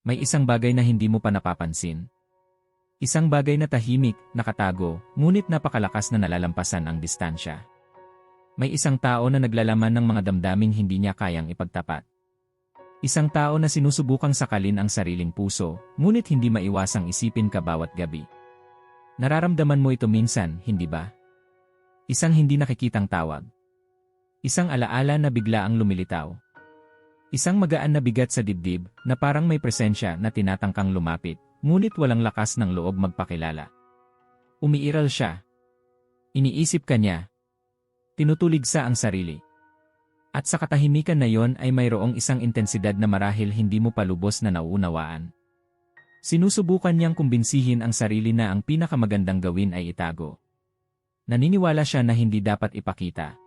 May isang bagay na hindi mo pa napapansin. Isang bagay na tahimik, nakatago, ngunit napakalakas na nalalampasan ang distansya. May isang tao na naglalaman ng mga damdaming hindi niya kayang ipagtapat. Isang tao na sinusubukang sakalin ang sariling puso, ngunit hindi maiwasang isipin ka bawat gabi. Nararamdaman mo ito minsan, hindi ba? Isang hindi nakikitang tawag. Isang alaala na bigla ang lumilitaw. Isang magaan na bigat sa dibdib na parang may presensya na tinatangkang lumapit, ngunit walang lakas ng loob magpakilala. Umiiral siya. Iniisip ka niya. Tinutulig sa ang sarili. At sa katahimikan na yon ay mayroong isang intensidad na marahil hindi mo pa lubos na nauunawaan. Sinusubukan niyang kumbinsihin ang sarili na ang pinakamagandang gawin ay itago. Naniniwala siya na hindi dapat ipakita.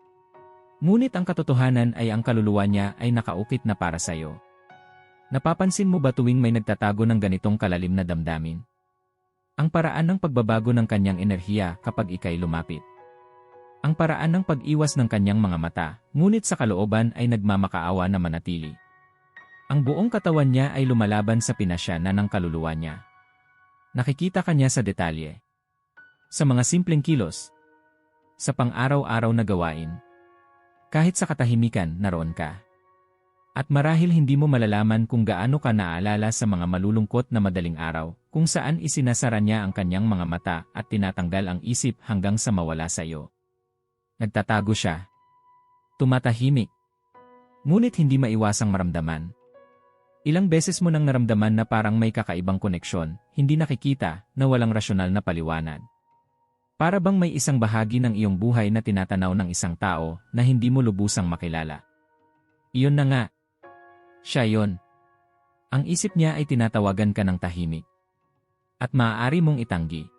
Ngunit ang katotohanan ay ang kaluluwa niya ay nakaukit na para sa iyo. Napapansin mo ba tuwing may nagtatago ng ganitong kalalim na damdamin? Ang paraan ng pagbabago ng kanyang enerhiya kapag ikay lumapit. Ang paraan ng pag-iwas ng kanyang mga mata, ngunit sa kalooban ay nagmamakaawa na manatili. Ang buong katawan niya ay lumalaban sa pinasya na ng kaluluwa niya. Nakikita kanya sa detalye. Sa mga simpleng kilos. Sa pang-araw-araw na gawain. Kahit sa katahimikan, naroon ka. At marahil hindi mo malalaman kung gaano ka naaalala sa mga malulungkot na madaling araw, kung saan isinasara niya ang kanyang mga mata at tinatanggal ang isip hanggang sa mawala sa iyo. Nagtatago siya. Tumatahimik. Ngunit hindi maiwasang maramdaman. Ilang beses mo nang naramdaman na parang may kakaibang koneksyon, hindi nakikita, na walang rasyonal na paliwanag. Para bang may isang bahagi ng iyong buhay na tinatanaw ng isang tao na hindi mo lubusang makilala. Iyon na nga. Siya yon. Ang isip niya ay tinatawagan ka ng tahimik. At maaari mong itanggi.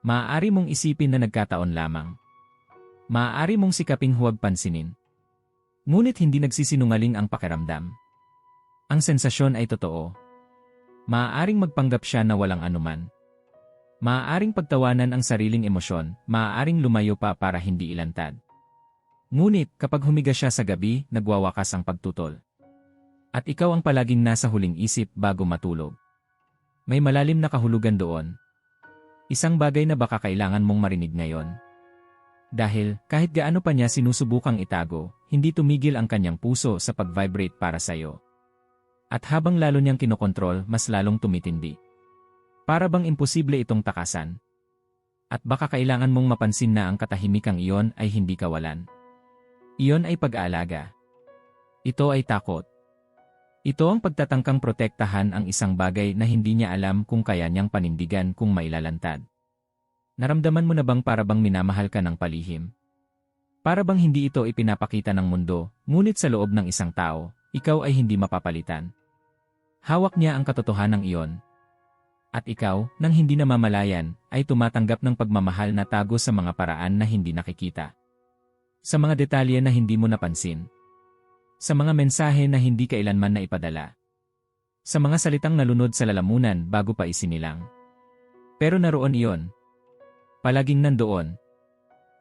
Maaari mong isipin na nagkataon lamang. Maaari mong sikaping huwag pansinin. Ngunit hindi nagsisinungaling ang pakiramdam. Ang sensasyon ay totoo. Maaaring magpanggap siya na walang anuman. Maaaring pagtawanan ang sariling emosyon, maaaring lumayo pa para hindi ilantad. Ngunit kapag humiga siya sa gabi, nagwawakas ang pagtutol. At ikaw ang palaging nasa huling isip bago matulog. May malalim na kahulugan doon. Isang bagay na baka kailangan mong marinig ngayon. Dahil, kahit gaano pa niya sinusubukang itago, hindi tumigil ang kanyang puso sa pag-vibrate para sa'yo. At habang lalo niyang kinokontrol, mas lalong tumitindi. Para bang imposible itong takasan? At baka kailangan mong mapansin na ang katahimikang iyon ay hindi kawalan. Iyon ay pag-aalaga. Ito ay takot. Ito ang pagtatangkang protektahan ang isang bagay na hindi niya alam kung kaya niyang panindigan kung mailalantad. Naramdaman mo na bang para bang minamahal ka ng palihim? Para bang hindi ito ipinapakita ng mundo, ngunit sa loob ng isang tao, ikaw ay hindi mapapalitan. Hawak niya ang katotohanan iyon, at ikaw, nang hindi namamalayan, ay tumatanggap ng pagmamahal na tago sa mga paraan na hindi nakikita. Sa mga detalye na hindi mo napansin. Sa mga mensahe na hindi kailanman na ipadala. Sa mga salitang nalunod sa lalamunan bago pa isinilang. Pero naroon iyon. Palaging nandoon.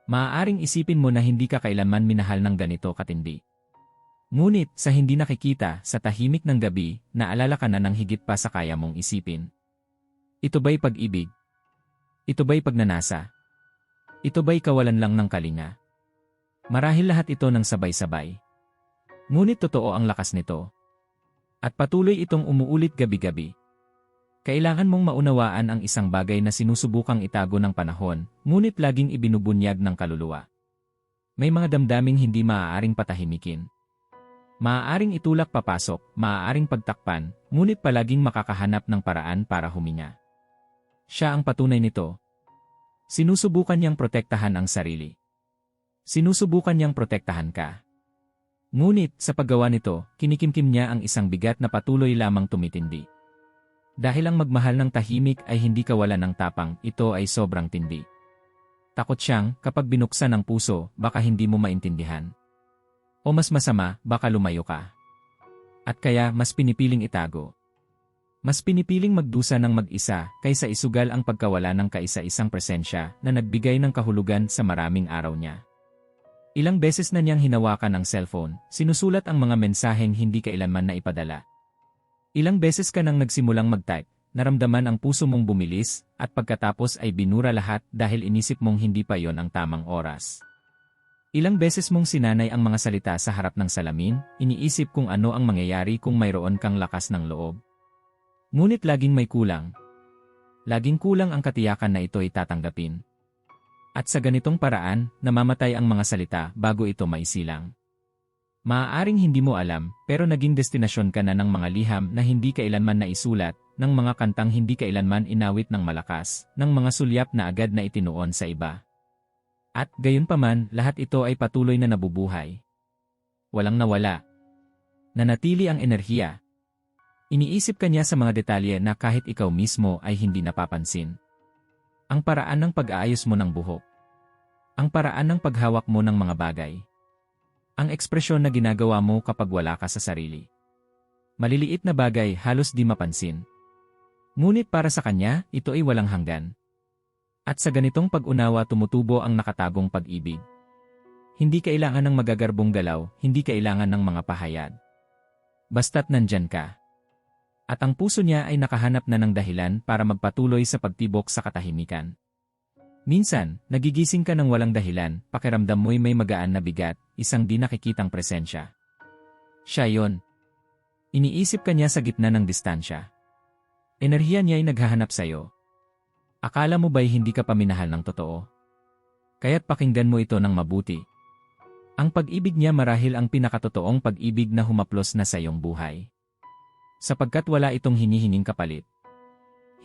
Maaaring isipin mo na hindi ka kailanman minahal ng ganito katindi. Ngunit sa hindi nakikita, sa tahimik ng gabi, naalala ka na ng higit pa sa kaya mong isipin. Ito ba'y pag-ibig? Ito ba'y pagnanasa? Ito ba'y kawalan lang ng kalinga? Marahil lahat ito ng sabay-sabay. Ngunit totoo ang lakas nito. At patuloy itong umuulit gabi-gabi. Kailangan mong maunawaan ang isang bagay na sinusubukang itago ng panahon, ngunit laging ibinubunyag ng kaluluwa. May mga damdaming hindi maaaring patahimikin. Maaaring itulak papasok, maaaring pagtakpan, ngunit palaging makakahanap ng paraan para huminga. Siya ang patunay nito. Sinusubukan niyang protektahan ang sarili. Sinusubukan niyang protektahan ka. Ngunit, sa paggawa nito, kinikimkim niya ang isang bigat na patuloy lamang tumitindi. Dahil ang magmahal ng tahimik ay hindi kawalan ng tapang, ito ay sobrang tindi. Takot siyang, kapag binuksan ang puso, baka hindi mo maintindihan. O mas masama, baka lumayo ka. At kaya, mas pinipiling itago. Mas pinipiling magdusa ng mag-isa kaysa isugal ang pagkawala ng kaisa-isang presensya na nagbigay ng kahulugan sa maraming araw niya. Ilang beses na niyang hinawakan ang cellphone, sinusulat ang mga mensaheng hindi kailanman na ipadala. Ilang beses ka nang nagsimulang mag-type, naramdaman ang puso mong bumilis, at pagkatapos ay binura lahat dahil inisip mong hindi pa yon ang tamang oras. Ilang beses mong sinanay ang mga salita sa harap ng salamin, iniisip kung ano ang mangyayari kung mayroon kang lakas ng loob. Ngunit laging may kulang. Laging kulang ang katiyakan na ito ay tatanggapin. At sa ganitong paraan, namamatay ang mga salita bago ito maisilang. Maaaring hindi mo alam, pero naging destinasyon ka na ng mga liham na hindi kailanman naisulat, ng mga kantang hindi kailanman inawit ng malakas, ng mga sulyap na agad na itinuon sa iba. At gayunpaman, lahat ito ay patuloy na nabubuhay. Walang nawala. Nanatili ang enerhiya. Iniisip kanya sa mga detalye na kahit ikaw mismo ay hindi napapansin. Ang paraan ng pag-aayos mo ng buhok. Ang paraan ng paghawak mo ng mga bagay. Ang ekspresyon na ginagawa mo kapag wala ka sa sarili. Maliliit na bagay halos di mapansin. Ngunit para sa kanya, ito ay walang hanggan. At sa ganitong pag-unawa tumutubo ang nakatagong pag-ibig. Hindi kailangan ng magagarbong galaw, hindi kailangan ng mga pahayag. Basta't nandyan ka. At ang puso niya ay nakahanap na ng dahilan para magpatuloy sa pagtibok sa katahimikan. Minsan, nagigising ka ng walang dahilan, pakiramdam mo'y may magaan na bigat, isang di nakikitang presensya. Siya yon. Iniisip ka niya sa gitna ng distansya. Enerhiya niya ay naghahanap sa'yo. Akala mo ba'y hindi ka paminahal ng totoo? Kaya't pakinggan mo ito ng mabuti. Ang pag-ibig niya marahil ang pinakatotoong pag-ibig na humaplos na sa iyong buhay. Sapagkat wala itong hinihinging kapalit.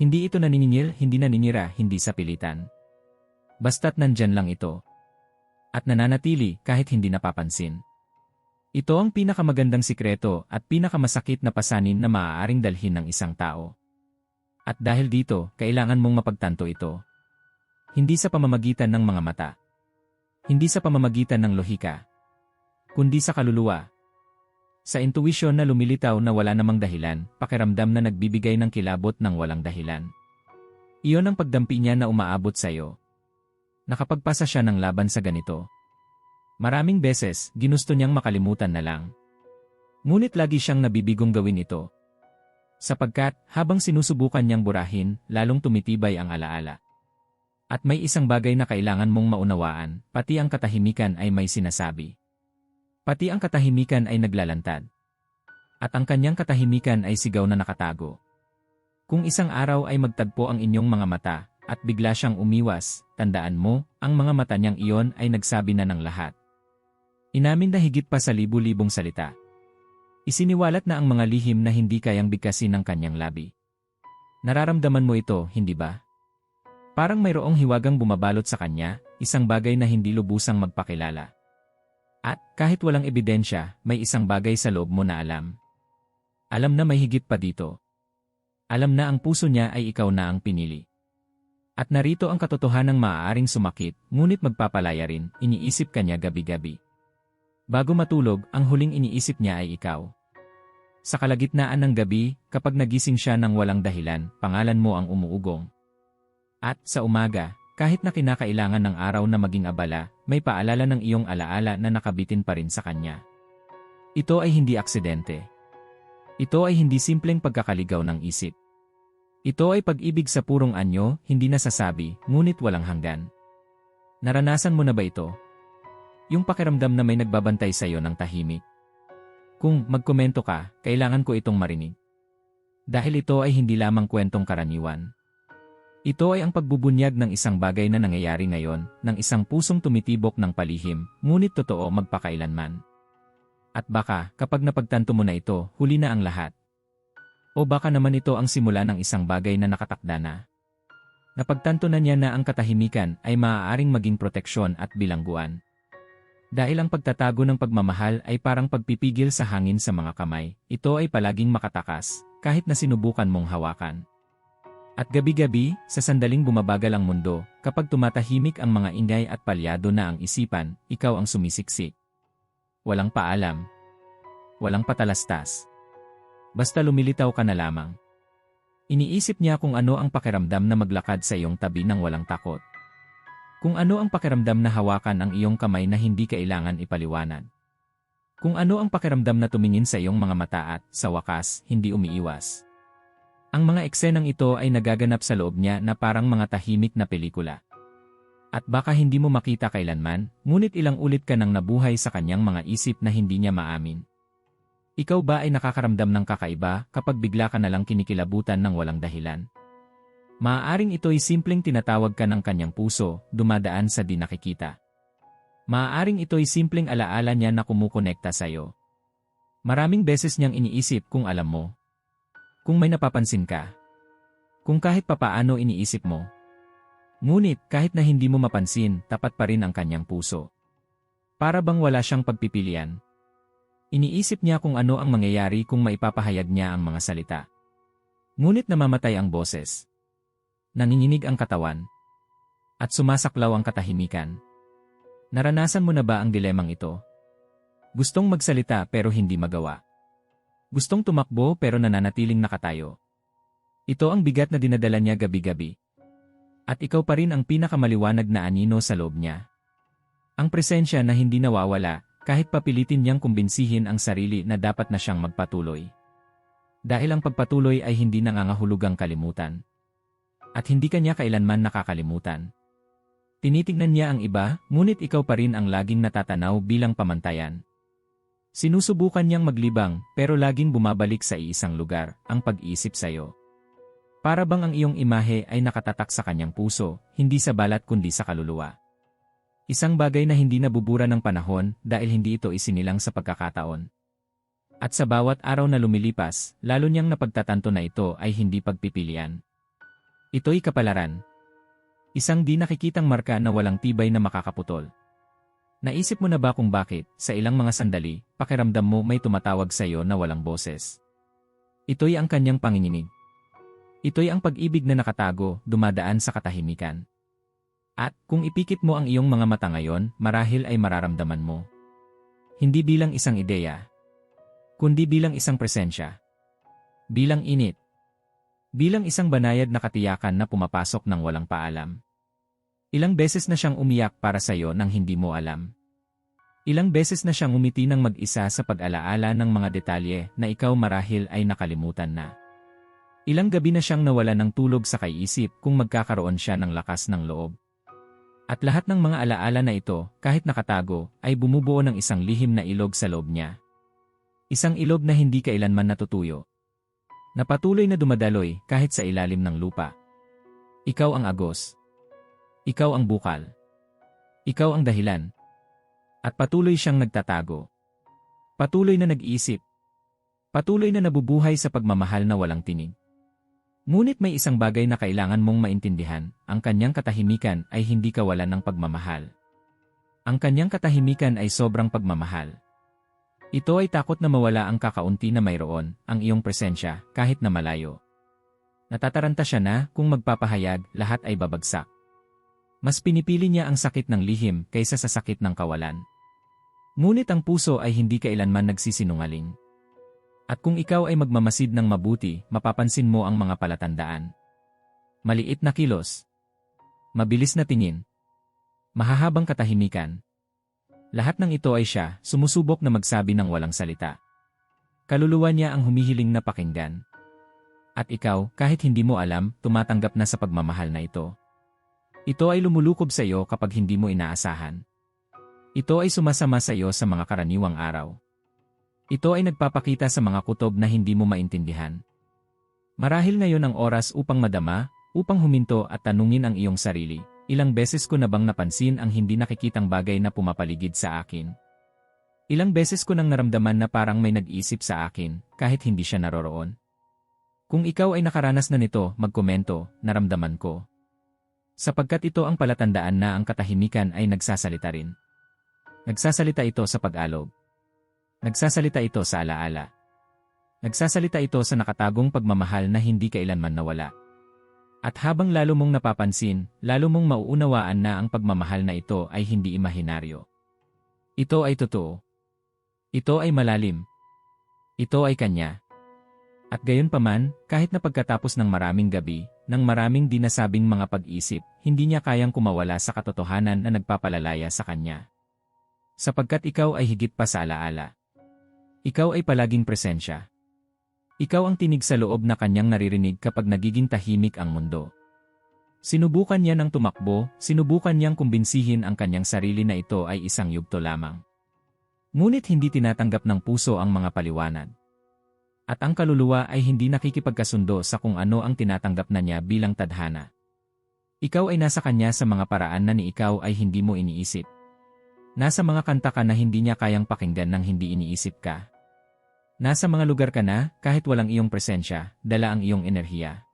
Hindi ito naniningil, hindi naninira, hindi sa pilitan. Basta't nandyan lang ito. At nananatili kahit hindi napapansin. Ito ang pinakamagandang sikreto at pinakamasakit na pasanin na maaaring dalhin ng isang tao. At dahil dito, kailangan mong mapagtanto ito. Hindi sa pamamagitan ng mga mata. Hindi sa pamamagitan ng lohika. Kundi sa kaluluwa. Sa intuwisyon na lumilitaw na wala namang dahilan, pakiramdam na nagbibigay ng kilabot ng walang dahilan. Iyon ang pagdampi niya na umaabot sa iyo, nakapagpasa siya ng laban sa ganito. Maraming beses, ginusto niyang makalimutan na lang. Ngunit lagi siyang nabibigong gawin ito. Sapagkat, habang sinusubukan niyang burahin, lalong tumitibay ang alaala. At may isang bagay na kailangan mong maunawaan, pati ang katahimikan ay may sinasabi. Pati ang katahimikan ay naglalantad. At ang kanyang katahimikan ay sigaw na nakatago. Kung isang araw ay magtagpo ang inyong mga mata, at bigla siyang umiwas, tandaan mo, ang mga mata niyang iyon ay nagsabi na ng lahat. Inamin na higit pa sa libu-libong salita. Isiniwalat na ang mga lihim na hindi kayang bigkasin ng kanyang labi. Nararamdaman mo ito, hindi ba? Parang mayroong hiwagang bumabalot sa kanya, isang bagay na hindi lubusang magpakilala. At kahit walang ebidensya, may isang bagay sa loob mo na alam. Alam na may higit pa dito. Alam na ang puso niya ay ikaw na ang pinili. At narito ang katotohanang maaaring sumakit, ngunit magpapalaya rin, iniisip kanya gabi-gabi. Bago matulog, ang huling iniisip niya ay ikaw. Sa kalagitnaan ng gabi, kapag nagising siya ng walang dahilan, pangalan mo ang umuugong. At sa umaga, kahit na kinakailangan ng araw na maging abala, may paalala ng iyong alaala na nakabitin pa rin sa kanya. Ito ay hindi aksidente. Ito ay hindi simpleng pagkakaligaw ng isip. Ito ay pag-ibig sa purong anyo, hindi nasasabi, ngunit walang hanggan. Naranasan mo na ba ito? Yung pakiramdam na may nagbabantay sa iyo ng tahimik. Kung magkomento ka, kailangan ko itong marinig. Dahil ito ay hindi lamang kwentong karaniwan. Ito ay ang pagbubunyag ng isang bagay na nangyayari ngayon, ng isang pusong tumitibok ng palihim, ngunit totoo magpakailanman. At baka, kapag napagtanto mo na ito, huli na ang lahat. O baka naman ito ang simula ng isang bagay na nakatakda na. Napagtanto na niya na ang katahimikan ay maaaring maging proteksyon at bilangguan. Dahil ang pagtatago ng pagmamahal ay parang pagpipigil sa hangin sa mga kamay, ito ay palaging makatakas, kahit na sinubukan mong hawakan. At gabi-gabi, sa sandaling bumabagal ang mundo, kapag tumatahimik ang mga ingay at palyado na ang isipan, ikaw ang sumisiksik. Walang paalam. Walang patalastas. Basta lumilitaw ka na lamang. Iniisip niya kung ano ang pakiramdam na maglakad sa iyong tabi ng walang takot. Kung ano ang pakiramdam na hawakan ang iyong kamay na hindi kailangan ipaliwanag. Kung ano ang pakiramdam na tumingin sa iyong mga mata at, sa wakas, hindi umiiwas. Ang mga eksenang ito ay nagaganap sa loob niya na parang mga tahimik na pelikula. At baka hindi mo makita kailanman, ngunit ilang ulit ka nang nabuhay sa kanyang mga isip na hindi niya maamin. Ikaw ba ay nakakaramdam ng kakaiba kapag bigla ka nalang kinikilabutan ng walang dahilan? Maaaring ito'y simpleng tinatawag ka ng kanyang puso, dumadaan sa di nakikita. Maaaring ito'y simpleng alaala niya na kumukonekta sa'yo. Maraming beses niyang iniisip kung alam mo. Kung may napapansin ka. Kung kahit papaano iniisip mo. Ngunit kahit na hindi mo mapansin, tapat pa rin ang kanyang puso. Para bang wala siyang pagpipilian. Iniisip niya kung ano ang mangyayari kung maipapahayag niya ang mga salita. Ngunit namamatay ang boses. Nanginginig ang katawan. At sumasaklaw ang katahimikan. Naranasan mo na ba ang dilemang ito? Gustong magsalita pero hindi magawa. Gustong tumakbo pero nananatiling nakatayo. Ito ang bigat na dinadala niya gabi-gabi. At ikaw pa rin ang pinakamaliwanag na anino sa loob niya. Ang presensya na hindi nawawala, kahit papilitin niyang kumbinsihin ang sarili na dapat na siyang magpatuloy. Dahil ang pagpatuloy ay hindi nangangahulugang kalimutan. At hindi kanya kailanman nakakalimutan. Tinitignan niya ang iba, ngunit ikaw pa rin ang laging natatanaw bilang pamantayan. Sinusubukan niyang maglibang, pero laging bumabalik sa iisang lugar, ang pag-isip sa iyo. Para bang ang iyong imahe ay nakatatak sa kanyang puso, hindi sa balat kundi sa kaluluwa. Isang bagay na hindi nabubura ng panahon dahil hindi ito isinilang sa pagkakataon. At sa bawat araw na lumilipas, lalo niyang napagtatanto na ito ay hindi pagpipilian. Ito'y kapalaran, Isang di nakikitang marka na walang tibay na makakaputol. Naisip mo na ba kung bakit, sa ilang mga sandali, pakiramdam mo may tumatawag sa iyo na walang boses? Ito'y ang kanyang panginginig. Ito'y ang pag-ibig na nakatago, dumadaan sa katahimikan. At, kung ipikit mo ang iyong mga mata ngayon, marahil ay mararamdaman mo. Hindi bilang isang ideya, kundi bilang isang presensya. Bilang init, Bilang isang banayad na katiyakan na pumapasok ng walang paalam. Ilang beses na siyang umiyak para sa iyo nang hindi mo alam. Ilang beses na siyang umiti ng mag-isa sa pag-alaala ng mga detalye na ikaw marahil ay nakalimutan na. Ilang gabi na siyang nawala ng tulog sa kaiisip kung magkakaroon siya ng lakas ng loob. At lahat ng mga alaala na ito, kahit nakatago, ay bumubuo ng isang lihim na ilog sa loob niya. Isang ilog na hindi kailanman natutuyo na patuloy na dumadaloy kahit sa ilalim ng lupa. Ikaw ang agos. Ikaw ang bukal. Ikaw ang dahilan. At patuloy siyang nagtatago. Patuloy na nag-iisip. Patuloy na nabubuhay sa pagmamahal na walang tinig. Ngunit may isang bagay na kailangan mong maintindihan, ang kanyang katahimikan ay hindi kawalan ng pagmamahal. Ang kanyang katahimikan ay sobrang pagmamahal. Ito ay takot na mawala ang kakaunti na mayroon, ang iyong presensya, kahit na malayo. Natataranta siya na, kung magpapahayag, lahat ay babagsak. Mas pinipili niya ang sakit ng lihim kaysa sa sakit ng kawalan. Ngunit ang puso ay hindi kailanman nagsisinungaling. At kung ikaw ay magmamasid ng mabuti, mapapansin mo ang mga palatandaan. Maliit na kilos. Mabilis na tingin. Mahahabang katahimikan, lahat ng ito ay siya, sumusubok na magsabi ng walang salita. Kaluluwa niya ang humihiling na pakinggan. At ikaw, kahit hindi mo alam, tumatanggap na sa pagmamahal na ito. Ito ay lumulukob sa iyo kapag hindi mo inaasahan. Ito ay sumasama sa iyo sa mga karaniwang araw. Ito ay nagpapakita sa mga kutob na hindi mo maintindihan. Marahil ngayon ang oras upang madama, upang huminto at tanungin ang iyong sarili, Ilang beses ko na bang napansin ang hindi nakikitang bagay na pumapaligid sa akin? Ilang beses ko nang naramdaman na parang may nag-isip sa akin, kahit hindi siya naroroon? Kung ikaw ay nakaranas na nito, magkomento, naramdaman ko. Sapagkat ito ang palatandaan na ang katahimikan ay nagsasalita rin. Nagsasalita ito sa pag-alog. Nagsasalita ito sa alaala. Nagsasalita ito sa nakatagong pagmamahal na hindi kailanman nawala. At habang lalo mong napapansin, lalo mong mauunawaan na ang pagmamahal na ito ay hindi imahinaryo. Ito ay totoo. Ito ay malalim. Ito ay kanya. At gayon paman, kahit na pagkatapos ng maraming gabi, ng maraming dinasabing mga pag-isip, hindi niya kayang kumawala sa katotohanan na nagpapalalaya sa kanya. Sapagkat ikaw ay higit pa sa alaala. Ikaw ay palaging presensya. Ikaw ang tinig sa loob na kanyang naririnig kapag nagiging tahimik ang mundo. Sinubukan niya ng tumakbo, sinubukan niyang kumbinsihin ang kanyang sarili na ito ay isang yugto lamang. Ngunit hindi tinatanggap ng puso ang mga paliwanag. At ang kaluluwa ay hindi nakikipagkasundo sa kung ano ang tinatanggap na niya bilang tadhana. Ikaw ay nasa kanya sa mga paraan na ni ikaw ay hindi mo iniisip. Nasa mga kanta ka na hindi niya kayang pakinggan nang hindi iniisip ka. Nasa mga lugar ka na, kahit walang iyong presensya, dala ang iyong enerhiya.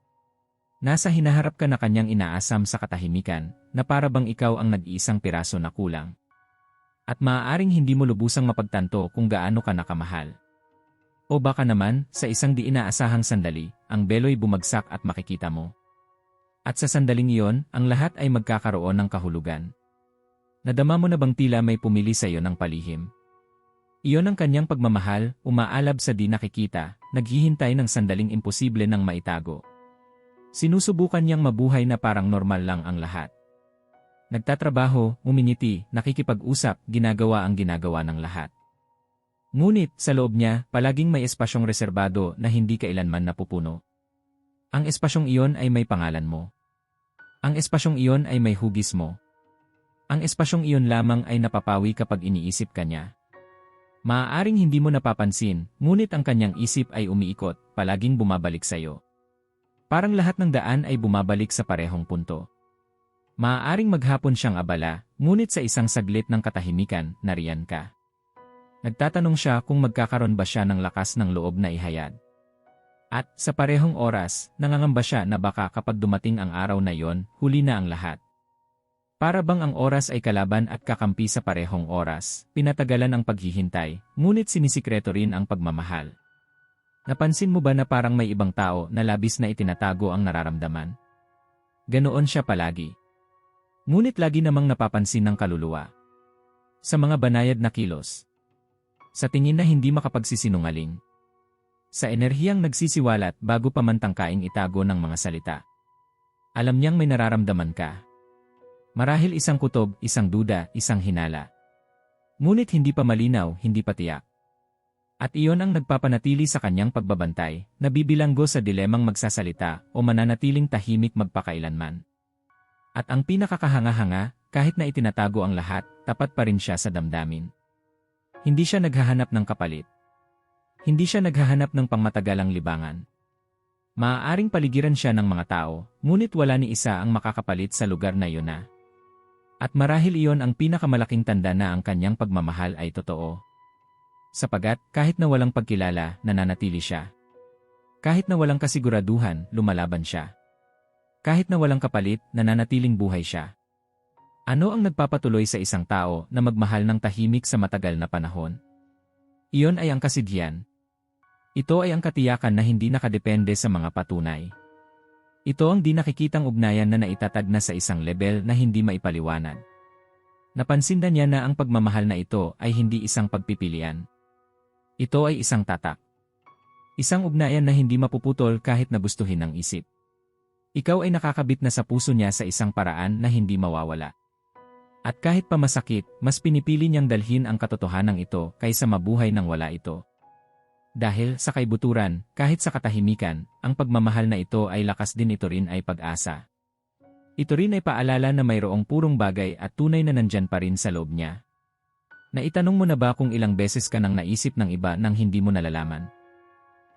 Nasa hinaharap ka na kanyang inaasam sa katahimikan, na para bang ikaw ang nag-iisang piraso na kulang. At maaaring hindi mo lubusang mapagtanto kung gaano ka nakamahal. O baka naman, sa isang di inaasahang sandali, ang beloy bumagsak at makikita mo. At sa sandaling iyon, ang lahat ay magkakaroon ng kahulugan. Nadama mo na bang tila may pumili sa iyo ng palihim? Iyon ang kanyang pagmamahal, umaalab sa di nakikita, naghihintay ng sandaling imposible ng maitago. Sinusubukan niyang mabuhay na parang normal lang ang lahat. Nagtatrabaho, uminiti, nakikipag-usap, ginagawa ang ginagawa ng lahat. Ngunit, sa loob niya, palaging may espasyong reserbado na hindi kailanman napupuno. Ang espasyong iyon ay may pangalan mo. Ang espasyong iyon ay may hugis mo. Ang espasyong iyon lamang ay napapawi kapag iniisip ka niya. Maaaring hindi mo napapansin, ngunit ang kanyang isip ay umiikot, palaging bumabalik sa iyo. Parang lahat ng daan ay bumabalik sa parehong punto. Maaaring maghapon siyang abala, ngunit sa isang saglit ng katahimikan, nariyan ka. Nagtatanong siya kung magkakaroon ba siya ng lakas ng loob na ihayad. At, sa parehong oras, nangangamba siya na baka kapag dumating ang araw na yon, huli na ang lahat. Para bang ang oras ay kalaban at kakampi sa parehong oras, pinatagalan ang paghihintay, ngunit sinisikreto rin ang pagmamahal. Napansin mo ba na parang may ibang tao na labis na itinatago ang nararamdaman? Ganoon siya palagi. Ngunit lagi namang napapansin ng kaluluwa. Sa mga banayad na kilos. Sa tingin na hindi makapagsisinungaling. Sa enerhiyang nagsisiwalat bago pa man tangkaing itago ng mga salita. Alam niyang may nararamdaman ka. Marahil isang kutob, isang duda, isang hinala. Ngunit hindi pa malinaw, hindi pa tiyak. At iyon ang nagpapanatili sa kanyang pagbabantay, nabibilanggo sa dilemang magsasalita o mananatiling tahimik magpakailanman. At ang pinakakahanga-hanga, kahit na itinatago ang lahat, tapat pa rin siya sa damdamin. Hindi siya naghahanap ng kapalit. Hindi siya naghahanap ng pangmatagalang libangan. Maaaring paligiran siya ng mga tao, ngunit wala ni isa ang makakapalit sa lugar na iyon na. At marahil iyon ang pinakamalaking tanda na ang kanyang pagmamahal ay totoo. Sapagat, kahit na walang pagkilala, nananatili siya. Kahit na walang kasiguraduhan, lumalaban siya. Kahit na walang kapalit, nananatiling buhay siya. Ano ang nagpapatuloy sa isang tao na magmahal ng tahimik sa matagal na panahon? Iyon ay ang kasidhiyan. Ito ay ang katiyakan na hindi nakadepende sa mga patunay. Ito ang di nakikitang ugnayan na naitatag na sa isang level na hindi maipaliwanag. Napansin na niya na ang pagmamahal na ito ay hindi isang pagpipilian. Ito ay isang tatak. Isang ugnayan na hindi mapuputol kahit nagustuhin ng isip. Ikaw ay nakakabit na sa puso niya sa isang paraan na hindi mawawala. At kahit pa masakit, mas pinipili niyang dalhin ang katotohanan ito kaysa mabuhay ng wala ito. Dahil sa kaibuturan, kahit sa katahimikan, ang pagmamahal na ito ay lakas din ito rin ay pag-asa. Ito rin ay paalala na mayroong purong bagay at tunay na nandyan pa rin sa loob niya. Naitanong mo na ba kung ilang beses ka nang naisip ng iba nang hindi mo nalalaman?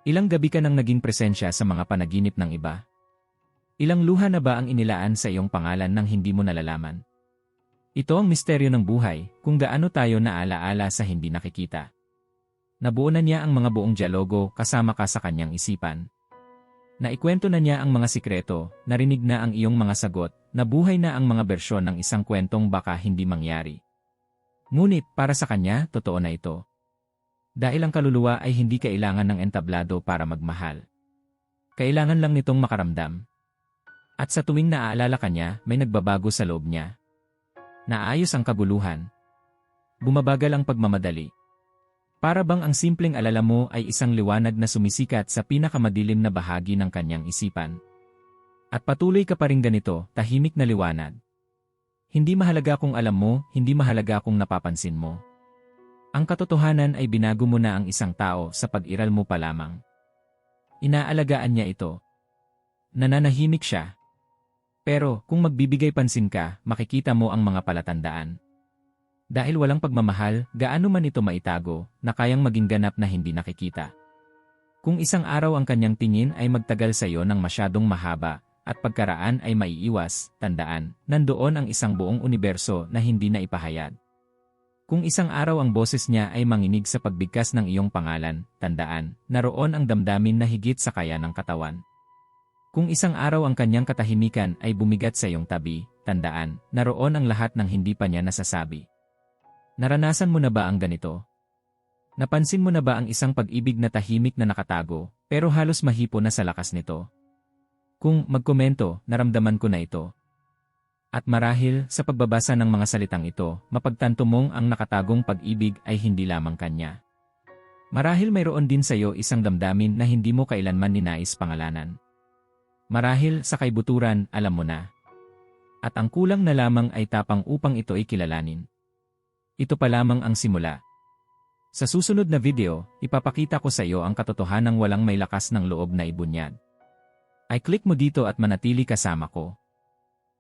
Ilang gabi ka nang naging presensya sa mga panaginip ng iba? Ilang luha na ba ang inilaan sa iyong pangalan nang hindi mo nalalaman? Ito ang misteryo ng buhay, kung gaano tayo naalaala sa hindi nakikita. Nabuo na niya ang mga buong dialogo kasama ka sa kanyang isipan. Naikwento na niya ang mga sikreto, narinig na ang iyong mga sagot, nabuhay na ang mga bersyon ng isang kwentong baka hindi mangyari. Ngunit para sa kanya, totoo na ito. Dahil ang kaluluwa ay hindi kailangan ng entablado para magmahal. Kailangan lang nitong makaramdam. At sa tuwing naaalala kanya, may nagbabago sa loob niya. Naayos ang kaguluhan. Bumabagal ang pagmamadali. Para bang ang simpleng alala mo ay isang liwanag na sumisikat sa pinakamadilim na bahagi ng kanyang isipan. At patuloy ka pa rin ganito, tahimik na liwanag. Hindi mahalaga kung alam mo, hindi mahalaga kung napapansin mo. Ang katotohanan ay binago mo na ang isang tao sa pag-iral mo pa lamang. Inaalagaan niya ito. Nananahimik siya. Pero kung magbibigay pansin ka, makikita mo ang mga palatandaan. Dahil walang pagmamahal, gaano man ito maitago, na kayang maging ganap na hindi nakikita. Kung isang araw ang kanyang tingin ay magtagal sa iyo ng masyadong mahaba, at pagkaraan ay maiiwas, tandaan, nandoon ang isang buong universo na hindi na ipahayag. Kung isang araw ang boses niya ay manginig sa pagbigkas ng iyong pangalan, tandaan, naroon ang damdamin na higit sa kaya ng katawan. Kung isang araw ang kanyang katahimikan ay bumigat sa iyong tabi, tandaan, naroon ang lahat ng hindi pa niya nasasabi. Naranasan mo na ba ang ganito? Napansin mo na ba ang isang pag-ibig na tahimik na nakatago, pero halos mahipo na sa lakas nito? Kung magkomento, naramdaman ko na ito. At marahil, sa pagbabasa ng mga salitang ito, mapagtanto mong ang nakatagong pag-ibig ay hindi lamang kanya. Marahil mayroon din sa iyo isang damdamin na hindi mo kailanman ninais pangalanan. Marahil sa kaibuturan, alam mo na. At ang kulang na lamang ay tapang upang ito ay kilalanin. Ito pa lamang ang simula. Sa susunod na video, ipapakita ko sa iyo ang katotohanang walang may lakas ng loob na ibunyad. Ay click mo dito at manatili kasama ko.